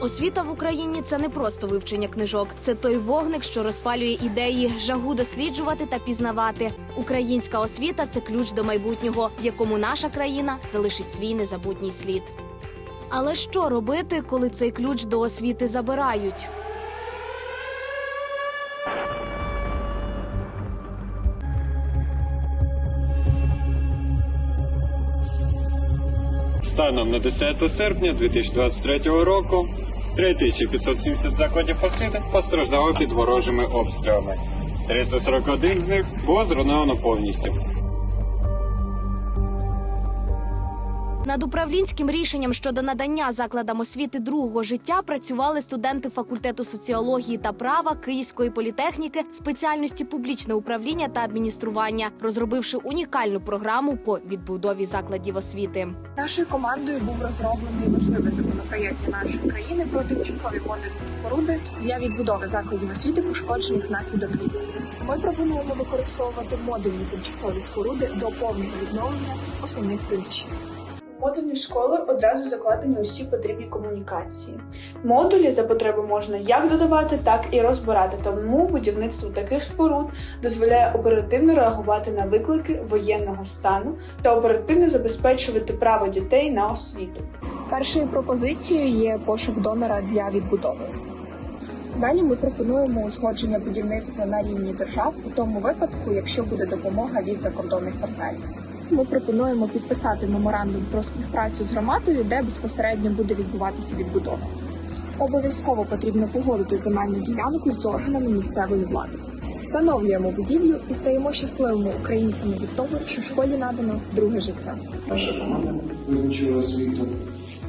Освіта в Україні це не просто вивчення книжок, це той вогник, що розпалює ідеї, жагу досліджувати та пізнавати. Українська освіта це ключ до майбутнього, в якому наша країна залишить свій незабутній слід. Але що робити, коли цей ключ до освіти забирають? Станом на 10 серпня 2023 року 3570 закладів освіти постраждало під ворожими обстрілами. 341 з них було зруйновано повністю. Над управлінським рішенням щодо надання закладам освіти другого життя працювали студенти факультету соціології та права Київської політехніки спеціальності публічне управління та адміністрування, розробивши унікальну програму по відбудові закладів освіти. Нашою командою був розроблений важливий законопроєкт нашої країни про тимчасові модульні споруди для відбудови закладів освіти, пошкоджених внаслідок війни. Ми пропонуємо використовувати модульні тимчасові споруди до повного відновлення основних приміщень. Модульні школи одразу закладені усі потрібні комунікації. Модулі за потреби можна як додавати, так і розбирати. Тому будівництво таких споруд дозволяє оперативно реагувати на виклики воєнного стану та оперативно забезпечувати право дітей на освіту. Першою пропозицією є пошук донора для відбудови. Далі ми пропонуємо узгодження будівництва на рівні держав у тому випадку, якщо буде допомога від закордонних партнерів. Ми пропонуємо підписати меморандум про співпрацю з громадою, де безпосередньо буде відбуватися відбудова. Обов'язково потрібно погодити земельну ділянку з органами місцевої влади. Встановлюємо будівлю і стаємо щасливими українцями від того, що школі надано друге життя. Наша команда визначила освіту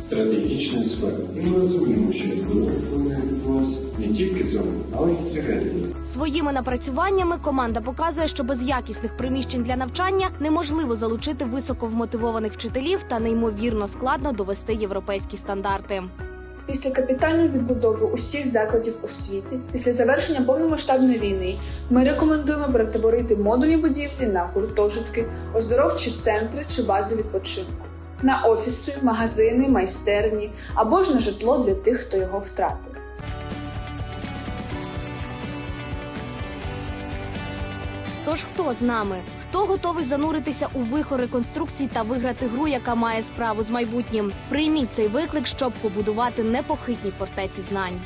стратегічною сферою. І ми розуміємо, що відбуватися не тільки зовні, але й зсередини. Своїми напрацюваннями команда показує, що без якісних приміщень для навчання неможливо залучити високовмотивованих вчителів та неймовірно складно довести європейські стандарти. Після капітальної відбудови усіх закладів освіти, після завершення повномасштабної війни, ми рекомендуємо перетворити модульні будівлі на гуртожитки, оздоровчі центри чи бази відпочинку, на офіси, магазини, майстерні або ж на житло для тих, хто його втратив. Тож хто з нами? Хто готовий зануритися у вихор реконструкцій та виграти гру, яка має справу з майбутнім? Прийміть цей виклик, щоб побудувати непохитні фортеці знань.